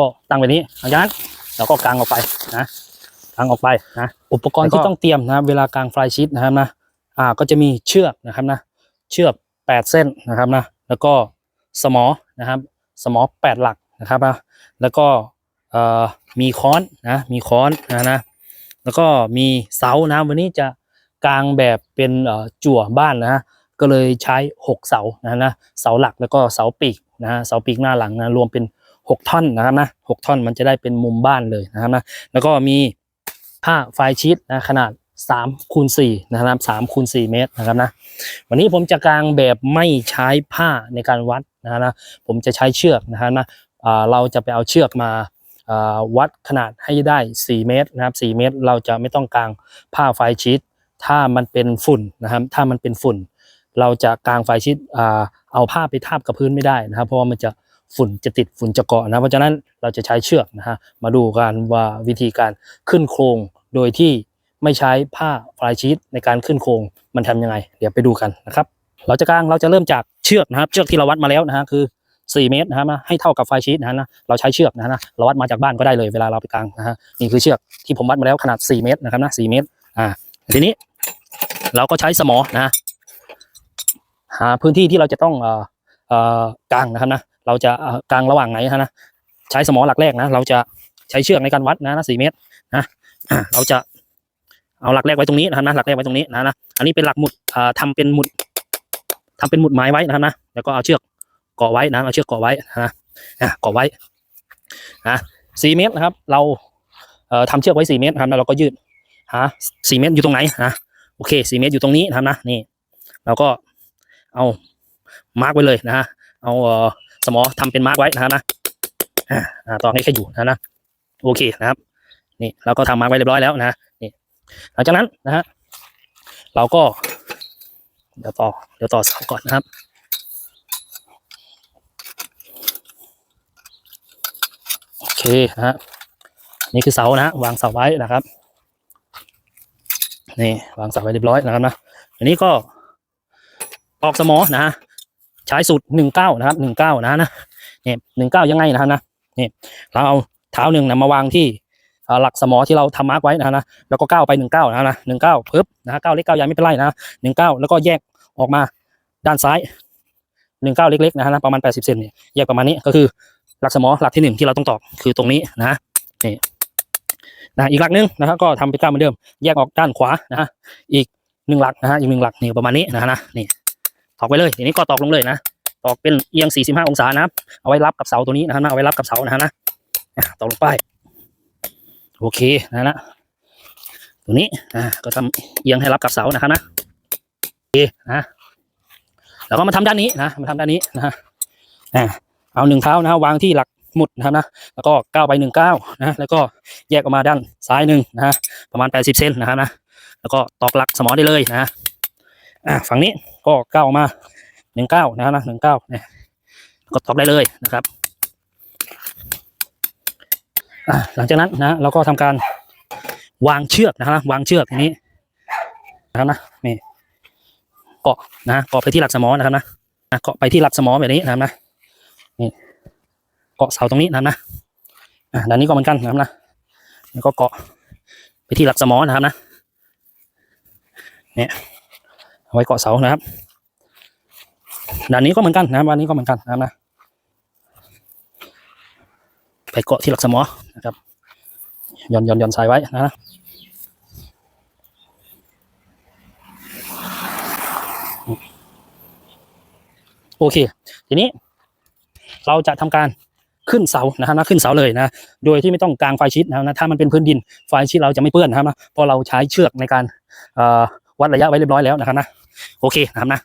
ก็ตั้งไว้นี้หลังจากนั้นเราก็กางออกไปนะกางออกไปนะอุปกรณ์แล้วก็ที่ต้องเตรียมนะครับเวลากางไฟล์ชีตนะครับนะอ่าก็จะมีเชือกนะครับนะเชือกแปดเส้นนะครับนะแล้วก็สมอนะครับ สมอแปดหลักนะครับนะแล้วก็เอ่อมีค้อนนะมีค้อนนะนะแล้วก็มีเสานะวันนี้จะกางแบบเป็นเอ่อจั่วบ้านนะฮะก็เลยใช้หกเสานะนะเสาหลักแล้วก็เสาปีกนะฮะเสาปีกหน้าหลังนะรวมเป็น หกท่อนนะครับนะหท่อนมันจะได้เป็นมุมบ้านเลยนะครับนะแล้วก็มีผ้าไฟชีตนะขนาด3คูณ4นะครับ3คูณ4เมตรนะครับนะวันนี้ผมจะกางแบบไม่ใช้ผ้าในการวัดนะนะผมจะใช้เชือกนะฮะนะอ่าเราจะไปเอาเชือกมาอ่าวัดขนาดให้ได้ 4 เมตรนะครับ 4 เมตร เราจะไม่ต้องกางผ้าไฟชีตถ้ามันเป็นฝุ่นนะครับ ถ้ามันเป็นฝุ่น เราจะกางไฟชีตอ่าเอาผ้าไปทาบกับพื้นไม่ได้นะครับ เพราะว่ามันจะ ฝุ่นจะติดฝุ่นจะเกาะนะ เพราะฉะนั้นเราจะใช้เชือกนะฮะมาดูกันว่าวิธีการขึ้นโครงโดยที่ไม่ใช้ผ้าไฟชีตในการขึ้นโครงมันทำยังไง เดี๋ยวไปดูกันนะครับ เราจะกางเราจะเริ่มจากเชือกนะครับ เชือกที่เราวัดมาแล้วนะฮะคือ4 เมตรนะครับนะให้เท่ากับไฟชีตนะฮะนะเราใช้เชือกนะฮะนะเราวัดมาจากบ้านก็ได้เลยเวลาเราไปกางนะฮะนี่คือเชือกที่ผมวัดมาแล้วขนาด 4 เมตรนะครับนะ4เมตรอ่าทีนี้เราก็ใช้สมอนะหาพื้นที่ที่เราจะต้องเอ่อเอ่อกางนะครับนะ เราจะเอ่อกางระหว่างไหนฮะนะใช้สมอหลักแรกนะ เราจะใช้เชือกในการวัดนะนะ4เมตรนะเราจะเอาหลักแรกไว้ตรงนี้นะนะหลักแรกไว้ตรงนี้นะนะอันนี้เป็นหลักหมุดอ่าทำเป็นหมุดทำเป็นหมุดไม้ไว้นะนะแล้วก็เอาเชือกเกาะไว้นะเอาเชือกเกาะไว้นะอะเกาะไว้นะสี่เมตรนะครับ เราเอ่อทำเชือกไว้สี่เมตรครับแล้วเราก็ยืดหาสี่เมตรอยู่ตรงไหนนะโอเคสี่เมตรอยู่ตรงนี้นะครับนะนี่ เราก็เอามาร์กไว้เลยนะฮะเอาเอ่อ สมอทำเป็นมาร์กไว้นะครับนะอ่าต่อให้แค่อยู่นะนะโอเคนะครับ นี่เราก็ทำมาร์กไว้เรียบร้อยแล้วนะนี่หลังจากนั้นนะฮะเราก็ เดี๋ยวต่อเดี๋ยวต่อเสาก่อนนะครับโอเคนะฮะนี่คือเสานะฮะวางเสาไว้นะครับนี่วางเสาไว้เรียบร้อยนะครับนะอันนี้ก็ออกสมอนะฮะ ใช้สูตรหนึ่งเก้านะครับหนึ่งเก้านะนะเนี่ยหนึ่งเก้ายังไงนะฮะนะนี่ยเราเอาเท้าหนึ่งนะมาวางที่หลักสมอที่เราทำมาร์กไว้นะฮะนะแล้วก็ก้าวไปหนึ่งเก้านะนะหนึ่งเก้าปึ๊บนะฮะเก้าเล็กเก้าใหญ่ไม่เป็นไรนะหนึ่งเก้าแล้วก็แยกออกมาด้านซ้ายหนึ่งเก้าเล็กๆนะฮะนะประมาณแปดสิบเซนเนี่ยแยกประมาณนี้ก็คือหลักสมอหลักที่หนึ่งที่เราต้องตอกคือตรงนี้นะนี่นะอีกหลักหนึ่งนะครับก็ทำเป็นก้าวเหมือนเดิม แยกออกด้านขวานะฮะอีกหนึ่งหลักนะฮะอีกหนึ่งหลักนี่ประมาณนี้นะฮะนะนี่ ตอกไปเลยทีนี้ก็ตอกลงเลยนะตอกเป็นเอียง 45 องศานะครับเอาไว้รับกับเสาตัวนี้นะฮะเอาไว้รับกับเสานะฮะนะอะตอกลงไปโอเคนะนะตัวนี้อ่าก็ทำเอียงให้รับกับเสานะฮะนะโอเคนะแล้วก็มาทำด้านนี้นะมาทำด้านนี้นะฮะอ่าเอาหนึ่งเท้านะวางที่หลักหมุดนะครับนะแล้วก็ก้าวไปหนึ่งก้าวนะแล้วก็แยกออกมาด้านซ้ายหนึ่งนะฮะประมาณแปดสิบเซนนะครับนะแล้วก็ตอกหลักสมอได้เลยนะ อ่าฝั่งนี้ก็ก้าวมาหนึ่งเก้านะครับนะหนึ่งเก้าเนี่ยก็ตอกได้เลยนะครับอ่าหลังจากนั้นนะเราก็ทำการวางเชือกนะครับนะวางเชือกทีนี้นะครับนะนี่เกาะนะเกาะไปที่หลักสมอนะครับนะเกาะไปที่หลักสมอแบบนี้นะครับนะเกาะเสาตรงนี้นะครับนะอ่าด้านนี้ก็เหมือนกันนะครับนะแล้วก็เกาะไปที่หลักสมอนะครับนะเนี่ย ไว้เกาะเสานะครับด้านนี้ก็เหมือนกันนะครับด้านนี้ก็เหมือนกันนะครับนะไปเกาะที่หลักสมอนะครับย่อนย่อนย่อนสายไว้นะโอเค ทีนี้เราจะทำการขึ้นเสานะครับนะขึ้นเสาเลยนะ โดยที่ไม่ต้องกางไฟชิดนะครับนะถ้ามันเป็นพื้นดินไฟชิดเราจะไม่เปื้อนนะครับนะเพราะเราใช้เชือกในการวัดระยะไว้เรียบร้อยแล้วนะครับนะ โอเคนะครับนะ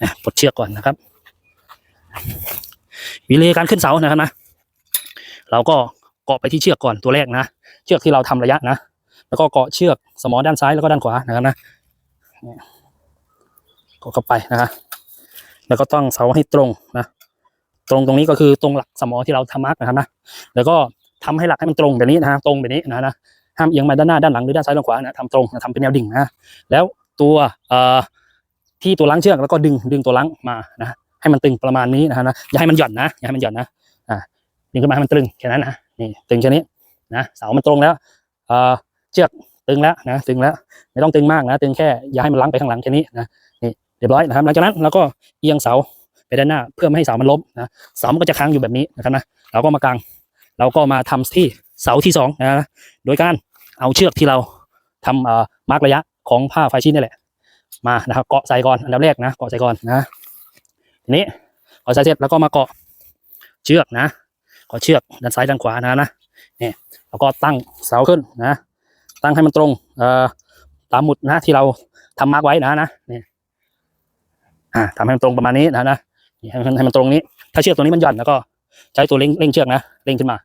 อะปลดเชือกก่อนนะครับ วิธีการขึ้นเสานะครับนะ เราก็เกาะไปที่เชือกก่อนตัวแรกนะ เชือกที่เราทำระยะนะ แล้วก็เกาะเชือกสมอด้านซ้ายแล้วก็ด้านขวานะครับนะเนี่ยเกาะเข้าไปนะครับแล้วก็ต้องเสาให้ตรงนะ ตรงตรงนี้ก็คือตรงหลักสมอที่เราทำมาร์กนะครับนะ แล้วก็ทำให้หลักให้มันตรงแบบนี้นะฮะตรงแบบนี้นะนะห้ามเอียงมาด้านหน้าด้านหลังหรือด้านซ้ายด้านขวานะทำตรงนะทำเป็นแนวดิ่งนะ แล้ว ตัวที่ตัวล้างเชือกแล้วก็ดึงดึงตัวล้างมานะให้มันตึงประมาณนี้นะฮะนะอย่าให้มันหย่อนนะอย่าให้มันหย่อนนะอ่าดึงขึ้นมาให้มันตึงแค่นั้นนะนี่ตึงแค่นี้นะเสามันตรงแล้วเอ่อเชือกตึงแล้วนะตึงแล้วไม่ต้องตึงมากนะตึงแค่อย่าให้มันลังไปข้างหลังแค่นี้นะนี่เรียบร้อยนะครับหลังจากนั้นเราก็เอียงเสาไปด้านหน้าเพื่อไม่ให้เสามันล้มนะเสามันก็จะค้างอยู่แบบนี้นะครับนะเราก็มากางเราก็มาทำที่เสาที่สองนะโดยการเอาเชือกที่เราทำเอ่อมาร์กระยะ ของผ้าไฟชิ้นนี่แหละ มานะครับ เกาะใส่ก่อนอันดับแรกนะเกาะใส่ก่อนนะทีนี้เกาะใส่เสร็จแล้วก็มาเกาะเชือกนะเกาะเชือกด้านซ้ายด้านขวานะนะนี่แล้วก็ตั้งเสาขึ้นนะ ตั้งให้มันตรงเอ่อตามหมุดนะที่เราทำมาร์กไว้นะนะนี่อ่าทำให้มันตรงประมาณนี้นะนะให้มันให้มันตรงนี้ ถ้าเชือกตัวนี้มันหย่อนแล้วก็ใช้ตัวเร่งเร่งเชือกนะเร่งขึ้นมา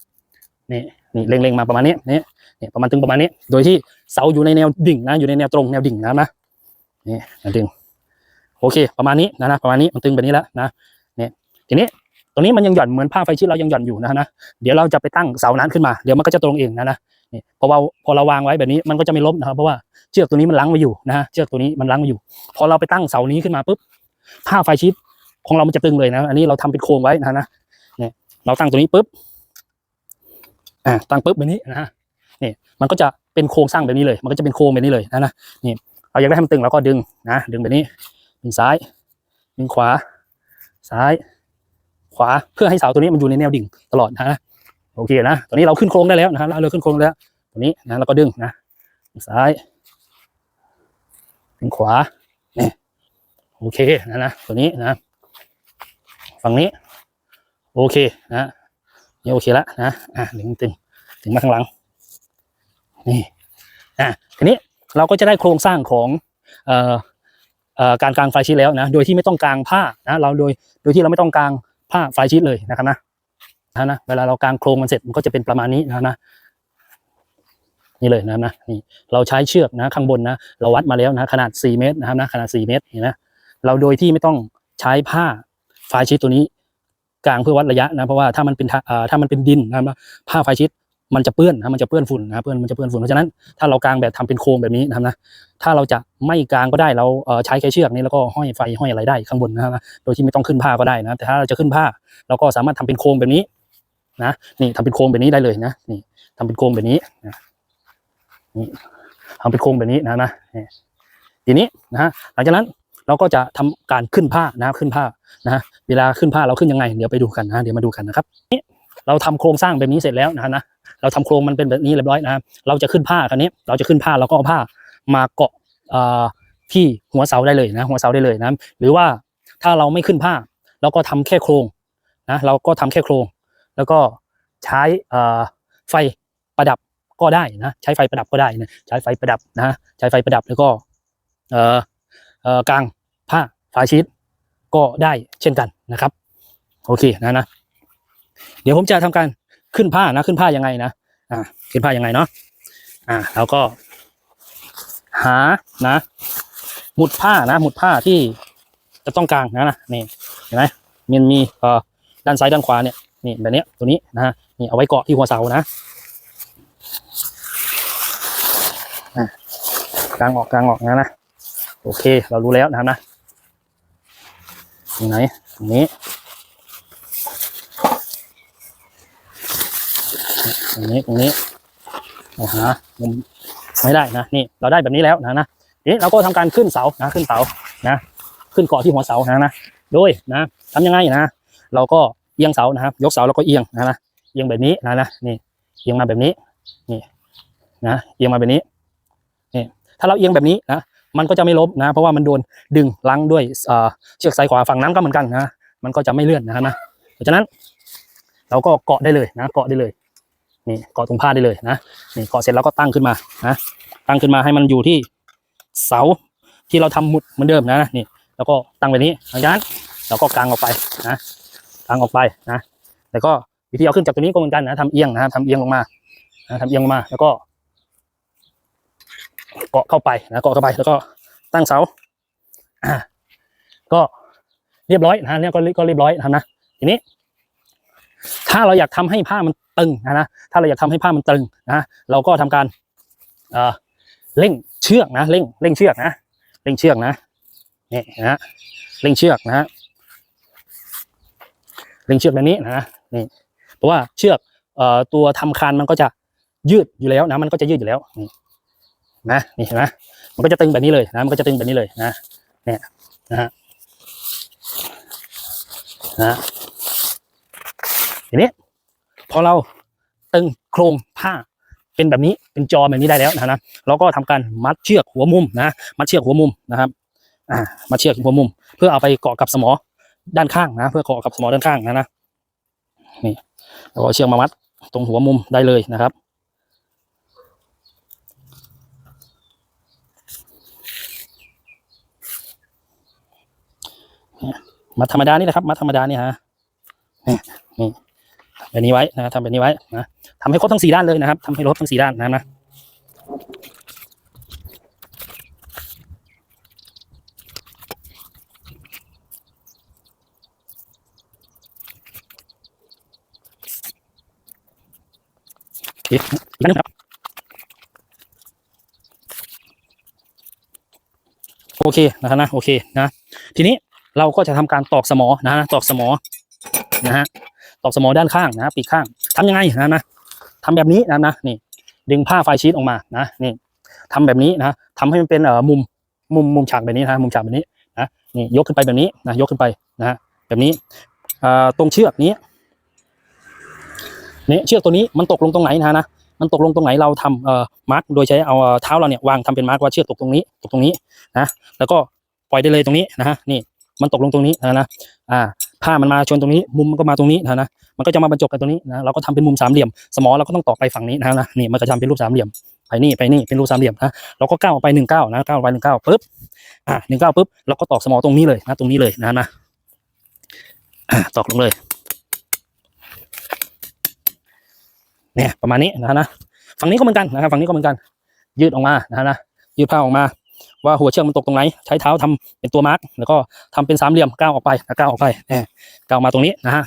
นี่นี่เร่งเร่งมาประมาณนี้นี่ นี่ประมาณตึงประมาณนี้ โดยที่เสาอยู่ในแนวดิ่งนะอยู่ในแนวตรงแนวดิ่งนะนะนี่มันตึงโอเค ประมาณนี้นะนะประมาณนี้มันตึงแบบนี้แล้วนะเนี่ยทีนี้ตรงนี้มันยังหย่อนเหมือนผ้าไฟชิ้นเรายังหย่อนอยู่นะนะเดี๋ยวเราจะไปตั้งเสานั้นขึ้นมาเดี๋ยวมันก็จะตรงเองนะนะนี่พอเราพอเราวางไว้แบบนี้มันก็จะไม่ล้มนะครับเพราะว่าเชือกตัวนี้มันลังไว้อยู่นะฮะเชือกตัวนี้มันลังไว้อยู่ พอเราไปตั้งเสานี้ขึ้นมาปุ๊บผ้าไฟชิ้นของเรามันจะตึงเลยนะ อันนี้เราทำเป็นโครงไว้นะนะเนี่ยเราตั้งตัวนี้ปุ๊บอ่าตั้งปุ๊บแบบนี้นะฮะ นี่มันก็จะเป็นโครงสร้างแบบนี้เลย มันก็จะเป็นโครงแบบนี้เลยนะนะนี่เราอยากได้ให้มันตึงเราก็ดึงนะดึงแบบนี้ดึงซ้ายดึงขวา ซ้าย ขวาเพื่อให้เสาตัวนี้มันอยู่ในแนวดิ่งตลอดนะโอเคนะตอนนี้เราขึ้นโครงได้แล้วนะเราเลยขึ้นโครงแล้วตัวนี้นะเราก็ดึงนะซ้ายดึงขวาเนี่ยโอเคนะนะตัวนี้นะฝั่งนี้ โอเคนะนี่โอเคแล้วนะอะดึงตึงถึงมาข้างหลัง นี่อะทีนี้เราก็จะได้โครงสร้างของเอ่อเอ่อการกางไฟชีตแล้วนะโดยที่ไม่ต้องกางผ้านะเราโดยโดยที่เราไม่ต้องกางผ้าไฟชีตเลยนะครับนะนะนะเวลาเรากางโครงมันเสร็จมันก็จะเป็นประมาณนี้นะนะนี่เลยนะครับนะนี่เราใช้เชือกนะข้างบนนะเราวัดมาแล้วนะขนาด 4 เมตรนะครับนะขนาด 4 เมตรเห็นไหมเราโดยที่ไม่ต้องใช้ผ้าไฟชีตตัวนี้กางเพื่อวัดระยะนะเพราะว่าถ้ามันเป็นทาเอ่อถ้ามันเป็นดินนะครับนะผ้าไฟชีต มันจะเปื้อนนะมันจะเปื้อนฝุ่นนะเปื้อนมันจะเปื้อนฝุ่นเพราะฉะนั้นถ้าเรากางแบบทำเป็นโครงแบบนี้นะครับนะถ้าเราจะไม่กางก็ได้เราใช้แค่เชือกนี้แล้วก็ห้อยไฟห้อยอะไรได้ข้างบนนะครับโดยที่ไม่ต้องขึ้นผ้าก็ได้นะแต่ถ้าเราจะขึ้นผ้าเราก็สามารถทำเป็นโครงแบบนี้นะนี่ทำเป็นโครงแบบนี้ได้เลยนะนี่ทำเป็นโครงแบบนี้นะนี่ทำเป็นโครงแบบนี้นะนะทีนี้นะฮะหลังจากนั้นเราก็จะทำการขึ้นผ้านะขึ้นผ้านะเวลาขึ้นผ้าเราขึ้นยังไง เดี๋ยวไปดูกันนะเดี๋ยวมาดูกันนะครับนี่เราทำโครงสร้างแบบนี้เสร็จแล้วนะนะ เราทำโครงมันเป็นแบบนี้เรียบร้อยนะครับเราจะขึ้นผ้าคันนี้ เราจะขึ้นผ้าเราก็เอาผ้ามาเกาะที่หัวเสาได้เลยนะหัวเสาได้เลยนะหรือว่าถ้าเราไม่ขึ้นผ้าเราก็ทำแค่โครงนะเราก็ทำแค่โครง แล้วก็ใช้ไฟประดับก็ได้นะใช้ไฟประดับก็ได้นะใช้ไฟประดับนะใช้ไฟประดับแล้วก็เอ่อเอ่อกางผ้าฝาชีตก็ได้เช่นกันนะครับ โอเคนะนะ เดี๋ยวผมจะทำการ ขึ้นผ้านะ ขึ้นผ้ายังไงนะอ่าขึ้นผ้ายังไงเนาะอ่าแล้วก็ หานะ หมุดผ้านะ หมุดผ้าที่จะต้องกลางนะนะนี่เห็นไหมมันมีเอ่อด้านซ้ายด้านขวาเนี่ยนี่แบบเนี้ยตัวนี้นะฮะนี่เอาไว้เกาะที่หัวเสานะกลางออกกลางออกนะนะโอเค เรารู้แล้วนะครับนะตรงไหนตรงนี้ ตรงนี้ตรงนี้เอาหามุมไม่ได้นะนี่เราได้แบบนี้แล้วนะนะทีนี้เราก็ทำการขึ้นเสานะขึ้นเสานะ ขึ้นเกาะที่หัวเสานะนะโดยนะทำยังไงนะ เราก็เอียงเสานะครับ ยกเสาแล้วก็เอียงนะนะเอียงแบบนี้นะนะนี่เอียงมาแบบนี้นี่นะเอียงมาแบบนี้นี่ถ้าเราเอียงแบบนี้นะมันก็จะไม่ล้มนะ เพราะว่ามันโดนดึงลังด้วยเอ่อเชือกซ้ายขวาฝั่งนั้นก็เหมือนกันนะมันก็จะไม่เลื่อนนะนะเพราะฉะนั้น เราก็เกาะได้เลยนะ เกาะได้เลย นี่เกาะตรงผ้าได้เลยนะนี่เกาะเสร็จแล้วก็ตั้งขึ้นมานะตั้งขึ้นมาให้มันอยู่ที่เสาที่เราทำหมุดเหมือนเดิมนะนี่แล้วก็ตั้งแบบนี้หลังจากนั้นเราก็กางออกไปนะกางออกไปนะแล้วก็วิธีเอาขึ้นจากตัวนี้ก็เหมือนกันนะทำเอียงนะทำเอียงลงมานะทำเอียงลงมาแล้วก็เกาะเข้าไปนะเกาะเข้าไปแล้วก็ตั้งเสาก็เรียบร้อยนะเนี่ยก็ก็เรียบร้อยนะครับนะทีนี้ ถ้าเราอยากทำให้ผ้ามันตึงนะนะถ้าเราอยากทำให้ผ้ามันตึงนะเราก็ทำการเอ่อเร่งเชือกนะเร่งเร่งเชือกนะเร่งเชือกนะนี่นะเร่งเชือกนะเร่งเชือกแบบนี้นะนี่ปราะว่าเชือกเอ่อตัวทำคานมันก็จะยืดอยู่แล้วนะ มันก็จะยืดอยู่แล้วนี่นะนี่เห็นไหมมันก็จะตึงแบบนี้เลยนะมันก็จะตึงแบบนี้เลยนะเนี่ยนะฮะนะ ทีนี้พอเราตึงโครงผ้าเป็นแบบนี้เป็นจอแบบนี้ได้แล้วนะนะเราก็ทำการมัดเชือกหัวมุมนะมัดเชือกหัวมุมนะครับอ่ามัดเชือกหัวมุม เพื่อเอาไปเกาะกับสมอด้านข้างนะ เพื่อเกาะกับสมอด้านข้างนะนะนี่แล้วก็เชือกมามัดตรงหัวมุมได้เลยนะครับมัดธรรมดานี่แหละครับมัดธรรมดานี่ฮะนี่นี่ แบบนี้ไว้นะทำแบบนี้ไว้นะทำให้ครบทั้งสี่ด้านเลยนะครับทำให้ครบทั้งสี่ด้านนะนะโอเคอีกด้านนึงครับโอเคนะครับนะโอเคนะ ทีนี้เราก็จะทำการตอกสมอนะตอกสมอนะฮะ ตอกสมอด้านข้างนะปีกข้างทำยังไงนะนะทำแบบนี้นะนะนี่ดึงผ้าไฟชีตออกมานะนี่ทำแบบนี้นะทำให้มันเป็นเอ่อมุมมุมมุมฉากแบบนี้นะมุมฉากแบบนี้นะนี่ยกขึ้นไปแบบนี้นะยกขึ้นไปนะแบบนี้เอ่อตรงเชือกนี้นี่เชือกตัวนี้มันตกลงตรงไหนนะนะมันตกลงตรงไหนเราทำเอ่อมาร์กโดยใช้เอาเท้าเราเนี่ยวางทำเป็นมาร์กว่าเชือกตกตรงนี้ตกตรงนี้นะแล้วก็ปล่อยได้เลยตรงนี้นะฮะนี่มันตกลงตรงนี้นะนะอ่า ผ้ามันมาชนตรงนี้ มุมมันก็มาตรงนี้นะนะมันก็จะมาบรรจบกันตรงนี้นะเราก็ทำเป็นมุมสามเหลี่ยม สมอเราก็ต้องตอกไปฝั่งนี้นะนะนี่มันก็ทำเป็นรูปสามเหลี่ยมไปนี่ไปนี่เป็นรูปสามเหลี่ยมนะเราก็ก้าวไปหนึ่งก้าวนะก้าวไปหนึ่งก้าวปุ๊บอ่าหนึ่งก้าวปุ๊บเราก็ตอกสมอตรงนี้เลยนะตรงนี้เลยนะนะตอกลงเลยเนี่ยประมาณนี้นะนะฝั่งนี้ก็เหมือนกันนะครับฝั่งนี้ก็เหมือนกัน ยืดออกมานะนะยืดผ้าออกมา ว่าหัวเชือกมันตกตรงไหน ใช้เท้าทำเป็นตัวมาร์กแล้วก็ทำเป็นสามเหลี่ยมก้าวออกไปก้าวออกไปแหมก้าวมาตรงนี้นะฮะ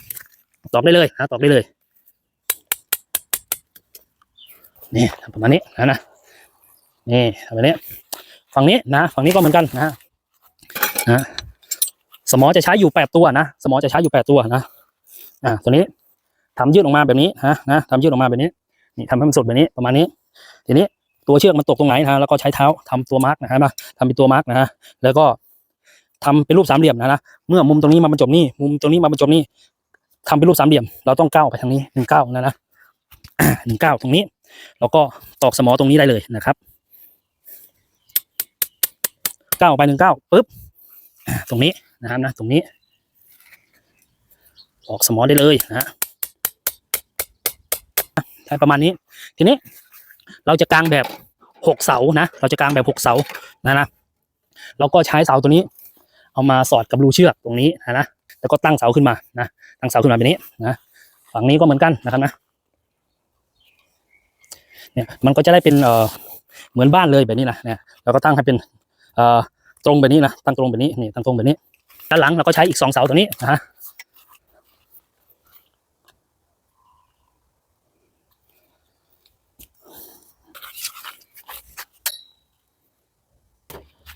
ตอกได้เลยนะตอกได้เลยนี่ทำประมาณนี้นะนะนี่ทำแบบนี้ฝั่งนี้นะ ฝั่งนี้ก็เหมือนกันนะนะสมอจะใช้อยู่แปดตัวนะสมอจะใช้อยู่แปดตัวนะอ่าตัวนี้ทำยืดออกมาแบบนี้นะนะทำยืดออกมาแบบนี้นี่ทำให้มันสุดแบบนี้ประมาณนี้ ทีนี้ ตัวเชือกมันตกตรงไหนนะฮะแล้วก็ใช้เท้าทำตัวมาร์กนะฮะมาทำเป็นตัวมาร์กนะฮะแล้วก็ทำเป็นรูปสามเหลี่ยมนะนะเมื่อมุมตรงนี้มาบรรจบนี่มุมตรงนี้มาบรรจบนี่ทำเป็นรูปสามเหลี่ยม เราต้องก้าวไปทางนี้หนึ่งก้าวนะนะหนึ่งก้าวตรงนี้ แล้วก็ตอกสมอตรงนี้ได้เลยนะครับก้าวออกไปหนึ่งก้าวปุ๊บตรงนี้นะครับนะตรงนี้ ออกสมอได้เลยนะฮะใช่ประมาณนี้ทีนี้ เราจะกางแบบหกเสานะ เราจะกางแบบหกเสานะนะเราก็ใช้เสาตัวนี้ เอามาสอดกับรูเชือกตรงนี้นะนะแล้วก็ตั้งเสาขึ้นมานะตั้งเสาขึ้นมาแบบนี้นะฝั่งนี้ก็เหมือนกันนะครับนะเนี่ยมันก็จะได้เป็นเอ่อเหมือนบ้านเลยแบบนี้นะเนี่ยเราก็ตั้งให้เป็นเอ่อตรงแบบนี้นะตั้งตรงแบบนี้นี่ตั้งตรงแบบนี้ด้านหลังเราก็ใช้อีกสองเสาตัวนี้นะฮะ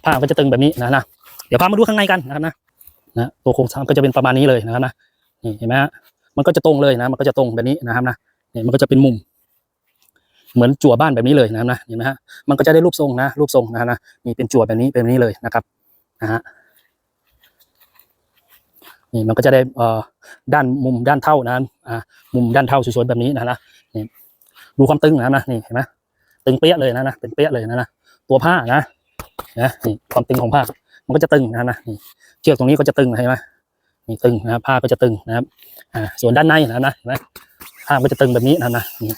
ผ้าก็จะตึงแบบนี้นะนะเดี๋ยวพามาดูข้างในกันนะครับนะนะตัวโครงสร้างก็จะเป็นประมาณนี้เลยนะครับนะนี่เห็นไหมฮะมันก็จะตรงเลยนะ มันก็จะตรงแบบนี้นะครับนะเนี่ยมันก็จะเป็นมุม เหมือนจั่วบ้านแบบนี้เลยนะครับนะเห็นไหมฮะมันก็จะได้รูปทรงนะรูปทรงนะครับนะนี่เป็นจั่วแบบนี้เป็นแบบนี้เลยนะครับนะฮะนี่มันก็จะได้เอ่อด้านมุมด้านเท่านะอ่ามุมด้านเท่าสวยๆแบบนี้นะนะนี่ดูความตึงนะครับนะนี่เห็นไหมตึงเปี้ยเลยนะนะเป็นเปี้ยเลยนะนะตัวผ้านะ นะนี่ความตึงของผ้ามันก็จะตึงนะครับนะนี่เชือกตรงนี้ก็จะตึงเห็นไหมนี่ตึงนะครับผ้าก็จะตึงนะครับอ่าส่วนด้านในนะนะเห็นไหมผ้าก็จะตึงแบบนี้นะนะนี่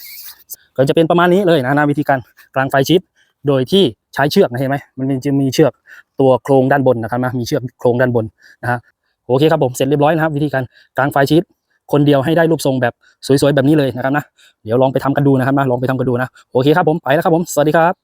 ก็จะเป็นประมาณนี้เลยนะนะวิธีการกลางไฟชิดโดยที่ใช้เชือกนะเห็นไหมมันจะมีเชือกตัวโครงด้านบนนะครับนะมีเชือกโครงด้านบนนะฮะโอเคครับผมเสร็จเรียบร้อยนะครับ วิธีการกลางไฟชิดคนเดียวให้ได้รูปทรงแบบสวยๆแบบนี้เลยนะครับนะเดี๋ยวลองไปทำกันดูนะครับนะลองไปทำกันดูนะโอเคครับผมไปแล้วครับผมสวัสดีครับ